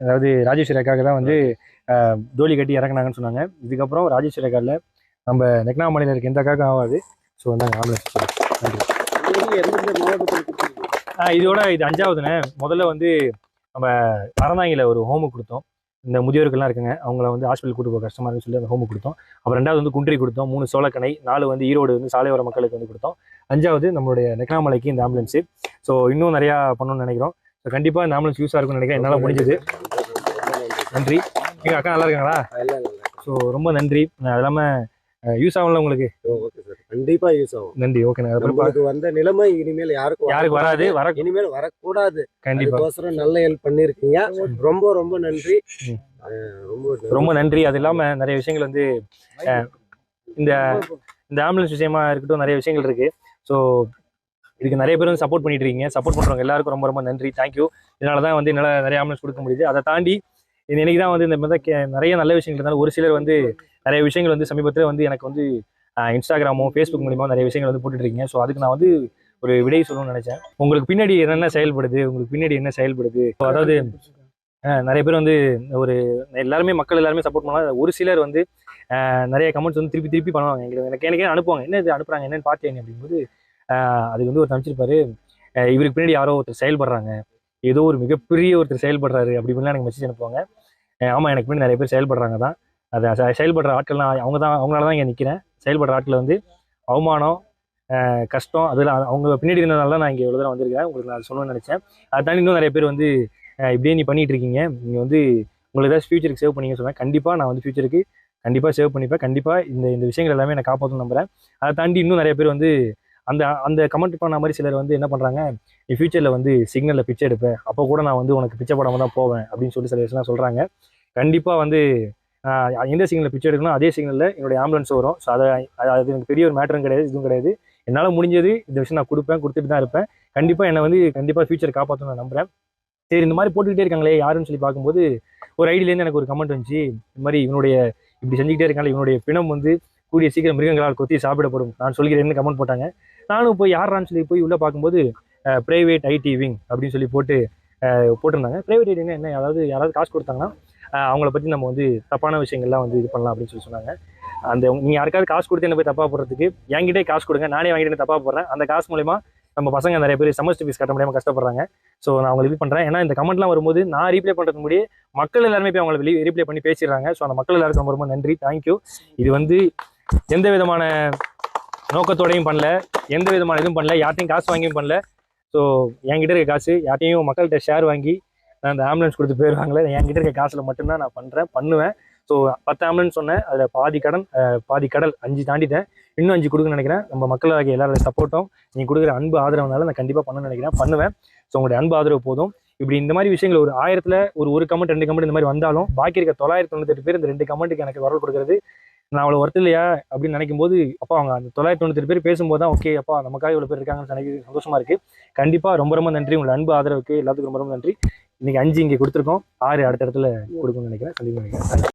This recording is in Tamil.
அதாவது ராஜேஸ்வரி அக்காவுக்கு தான் வந்து தோழி தோலி கட்டி இறக்குனாங்கன்னு சொன்னாங்க. இதுக்கப்புறம் ராஜேஸ்வரி அக்காவில் நம்ம நெக்னாமலையில் இருக்க எந்த அக்காவுக்கும் ஆகாது. ஸோ வந்தாங்க ஆம்புலன்ஸ் நன்றி ஆ, இதோட இது அஞ்சாவதுண்ணே. முதல்ல வந்து நம்ம அறந்தாங்கில ஒரு ஹோமு கொடுத்தோம். இந்த முதியோர்கள்லாம் இருக்குங்க அவங்கள வந்து ஹாஸ்பிட்டல் கூட்டு போக கஷ்டமாக இருக்குன்னு சொல்லி அந்த ஹோமு கொடுத்தோம். அப்புறம் ரெண்டாவது வந்து குன்றி கொடுத்தோம் மூணு சோளக்கணை நாலு வந்து ஈரோடு வந்து சாலையோர மக்களுக்கு வந்து கொடுத்தோம். அஞ்சாவது நம்மளுடைய நெக்னாமலைக்கு இந்த ஆம்புலன்ஸு ஸோ இன்னும் நிறையா பண்ணணும்னு நினைக்கிறோம். ஸோ கண்டிப்பாக இந்த ஆம்புலன்ஸ் யூஸாக இருக்கும்னு நினைக்கிறேன். என்னால் முடிஞ்சது. நன்றி. எங்கள் அக்கா நல்லா இருக்காங்களா? ஸோ ரொம்ப நன்றி. அது இல்லாமல் யூஸ் ஆகும்ல உங்களுக்கு? ஓகே சார் கண்டிப்பா யூஸ் ஆகும். நன்றி பா- நம்மளுக்கு வந்த நிலைமை இனிமேல் யாருக்கும் யாருக்கு வராது வர இனிமேல் வரக்கூடாது. அதுக்கோசரம் நல்ல ஹெல்ப் பண்ணிருக்கீங்க ரொம்ப ரொம்ப நன்றி. ரொம்ப. ரொம்ப நன்றி. அது இல்லாமல் நிறைய விஷயங்கள் வந்து இந்த இந்த ஆம்புலன்ஸ் விஷயமா இருக்கட்டும் நிறைய விஷயங்கள் இருக்கு. ஸோ இதுக்கு நிறைய பேர் வந்து சப்போர்ட் பண்ணிட்டு இருக்கீங்க. சப்போர்ட் பண்றவங்க எல்லாருக்கும் ரொம்ப ரொம்ப நன்றி. தேங்க்யூ இதனால தான் வந்து என்னால் நிறைய ஆம்புலன்ஸ் கொடுக்க முடியுது. அதை தாண்டி இது இன்னைக்கு தான் வந்து இந்த மாதிரி நிறைய நல்ல விஷயங்கள் இருந்தாலும் ஒரு சிலர் வந்து நிறைய விஷயங்கள் வந்து சமீபத்தில் வந்து எனக்கு வந்து இன்ஸ்டாகிராமோ ஃபேஸ்புக் மூலியமாக நிறைய விஷயங்கள் வந்து போட்டுட்டு இருக்கீங்க. ஸோ அதுக்கு நான் வந்து ஒரு விடை சொல்லணும்னு நினைச்சேன். உங்களுக்கு பின்னாடி என்னென்ன செயல்படுது? உங்களுக்கு பின்னாடி என்ன செயல்படுது? ஸோ அதாவது நிறைய பேர் வந்து ஒரு எல்லாருமே மக்கள் எல்லாருமே சப்போர்ட் பண்ணலாம் ஒரு சிலர் வந்து நிறைய கமெண்ட்ஸ் வந்து திருப்பி திருப்பி பண்ணுவாங்க. எங்களுக்கு எனக்கு எனக்கே அனுப்புவாங்க. என்ன இது? அனுப்புறாங்க? என்னன்னு பார்த்தேன் அப்படிங்கும்போது அதுக்கு வந்து ஒரு அமைச்சிருப்பாரு இவருக்கு பின்னாடி யாரோ ஒருத்தர் செயல்படுறாங்க. ஏதோ ஒரு மிகப்பெரிய ஒருத்தர் செயல்படுறாரு அப்படி இப்படிலாம் எனக்கு மெசேஜ் அனுப்புவாங்க. ஆமாம் எனக்கு பின்னாடி நிறைய பேர் செயல்படுறாங்க தான். அதை செயல்படுற ஆட்கள்லாம் அவங்க தான் அவங்களால தான் இங்கே நிற்கிறேன் செயல்படுற ஆட்கள் வந்து அவமானம் கஷ்டம் அதில் அவங்க பின்னாடி இருந்ததுனால தான் நான் இங்கே இவ்வளோ தூரம் வந்திருக்கேன் உங்களுக்கு நான் சொல்லணும்னு நினச்சேன். அதை தாண்டி இன்னும் நிறைய பேர் வந்து இப்படியே நீ பண்ணிகிட்டு இருக்கீங்க. நீங்கள் வந்து உங்களுக்கு ஏதாவது ஃபியூச்சருக்கு சேவ் பண்ணீங்கன்னு சொன்னேன். கண்டிப்பாக நான் வந்து ஃபியூச்சருக்கு கண்டிப்பாக சேவ் பண்ணிப்பேன். கண்டிப்பாக இந்த இந்த விஷயங்கள் எல்லாமே நான் காப்பாற்றணும் நம்புறேன். அதை தாண்டி இன்னும் நிறைய பேர் வந்து அந்த அந்த கமெண்ட் பண்ண மாதிரி சிலர் வந்து என்ன பண்ணுறாங்க நீ ஃபியூச்சரில் வந்து சிக்னலில் பிச்சை எடுப்பேன் அப்போ கூட நான் வந்து உனக்கு பிச்சை படாமல் தான் போவேன். அப்படின்னு சொல்லி சில விஷயம்லாம் சொல்கிறாங்க கண்டிப்பாக வந்து எந்த சிக்னலில் பிச்சை எடுக்கணும் அதே சிக்னலில் என்னுடைய ஆம்புலன்ஸ் வரும். ஸோ அதை அது எனக்கு பெரிய ஒரு மேட்டரும் கிடையாது இதுவும் கிடையாது. என்னால் முடிஞ்சது இந்த விஷயம் நான் கொடுப்பேன் கொடுத்துட்டு தான் இருப்பேன். கண்டிப்பாக என்னை வந்து கண்டிப்பாக ஃபியூச்சர் காப்பாற்றணும் நான் நம்புகிறேன் சரி இந்த மாதிரி போட்டுக்கிட்டே இருக்காங்களே யாருன்னு சொல்லி பார்க்கும்போது ஒரு ஐடியிலேருந்து எனக்கு ஒரு கமெண்ட் வந்துச்சு. இந்த மாதிரி இவனுடைய இப்படி செஞ்சுக்கிட்டே இருக்காங்களே இவனுடைய பிணம் வந்து கூடிய சீக்கிரம் மிருகங்களால் கொத்தி சாப்பிடப்படும். நான் சொல்கிறேன்னு கமெண்ட் போட்டாங்க? நானும் போய் யாரான்னு சொல்லி போய் உள்ளே பார்க்கும்போது ப்ரைவேட் ஐடி விங் அப்படின்னு சொல்லி போட்டு போட்டிருந்தாங்க. ப்ரைவேட் ஐடினா என்ன அதாவது யாராவது காசு கொடுத்தாங்கன்னா அவங்கள பற்றி நம்ம வந்து தப்பான விஷயங்கள்லாம் வந்து இது பண்ணலாம் அப்படின்னு சொல்லி சொன்னாங்க. அந்த நீங்கள் யாருக்காவது காசு கொடுத்து என்ன போய் தப்பாக போடுறதுக்கு என்கிட்டே காசு கொடுங்க நானே வாங்கிட்டு தப்பாக போடுறேன். அந்த காசு மூலயமா நம்ம பசங்க நிறைய பேர் செமஸ்டர் ஃபீஸ் கட்ட முடியாமல் கஷ்டப்படுறாங்க. ஸோ நான் அவங்களை இது பண்ணுறேன் ஏன்னா இந்த கமெண்ட்லாம் வரும்போது நான் ரீப்ளே பண்ணுறதுக்கு முன்னாடியே மக்கள் எல்லாருமே போய் அவங்களை ரீப்ளே பண்ணி பேசிடுறாங்க. ஸோ அந்த மக்கள் எல்லாருக்கும் ரொம்ப ரொம்ப நன்றி. தேங்க்யூ இது வந்து எந்த விதமான நோக்கத்தோடையும் பண்ணல எந்த விதமான இதுவும் பண்ணல யார்ட்டையும் காசு வாங்கியும் பண்ணல. ஸோ என்கிட்ட இருக்க காசு யார்ட்டையும் மக்கள்கிட்ட ஷேர் வாங்கி நான் அந்த ஆம்புலன்ஸ் கொடுத்து போயிடுவாங்களே என்கிட்ட இருக்க காசில் மட்டும்தான் நான் பண்ணுறேன் பண்ணுவேன். ஸோ பத்து ஆம்புலன்ஸ் சொன்னேன் அதில் பாதி கடன் பாதி கடல் அஞ்சு தாண்டிட்டேன். இன்னும் அஞ்சு கொடுக்குன்னு நினைக்கிறேன். நம்ம மக்களாகிய எல்லாரோட சப்போர்ட்டும் நீங்கள் கொடுக்குற அன்பு ஆதரவுனால நான் கண்டிப்பாக பண்ணணும்னு நினைக்கிறேன் பண்ணுவேன். ஸோ உங்களுடைய அன்பு ஆதரவு போதும். இப்படி இந்த மாதிரி விஷயங்கள் ஒரு ஆயிரத்தில் ஒரு ஒரு கமெண்ட் ரெண்டு கமெண்ட் இந்த மாதிரி வந்தாலும் பாக்கி இருக்க தொள்ளாயிரத்தி தொண்ணூத்தெட்டு பேர் இந்த ரெண்டு கமெண்ட்டுக்கு எனக்கு குரல் கொடுக்குறது. நான் அவ்வளோ ஒர்த்து இல்லையா அப்படின்னு நினைக்கும் போது அப்பா அவங்க அந்த தொள்ளாயிரத்தி தொண்ணூத்தெட்டு பேர் பேசும்போது தான் ஓகே அப்பா நமக்காக இவ்வளோ பேர் இருக்காங்கன்னு நினைக்க சந்தோஷமா இருக்கு. கண்டிப்பாக ரொம்ப ரொம்ப நன்றி. உங்களோட அன்பு ஆதரவுக்கு எல்லாத்துக்கும் ரொம்ப ரொம்ப நன்றி. இன்னைக்கு அஞ்சு இங்கே கொடுத்துருக்கோம். ஆறு அடுத்த இடத்துல கொடுக்கணும்னு நினைக்கிறேன். கண்டிப்பாக நினைக்கிறேன்.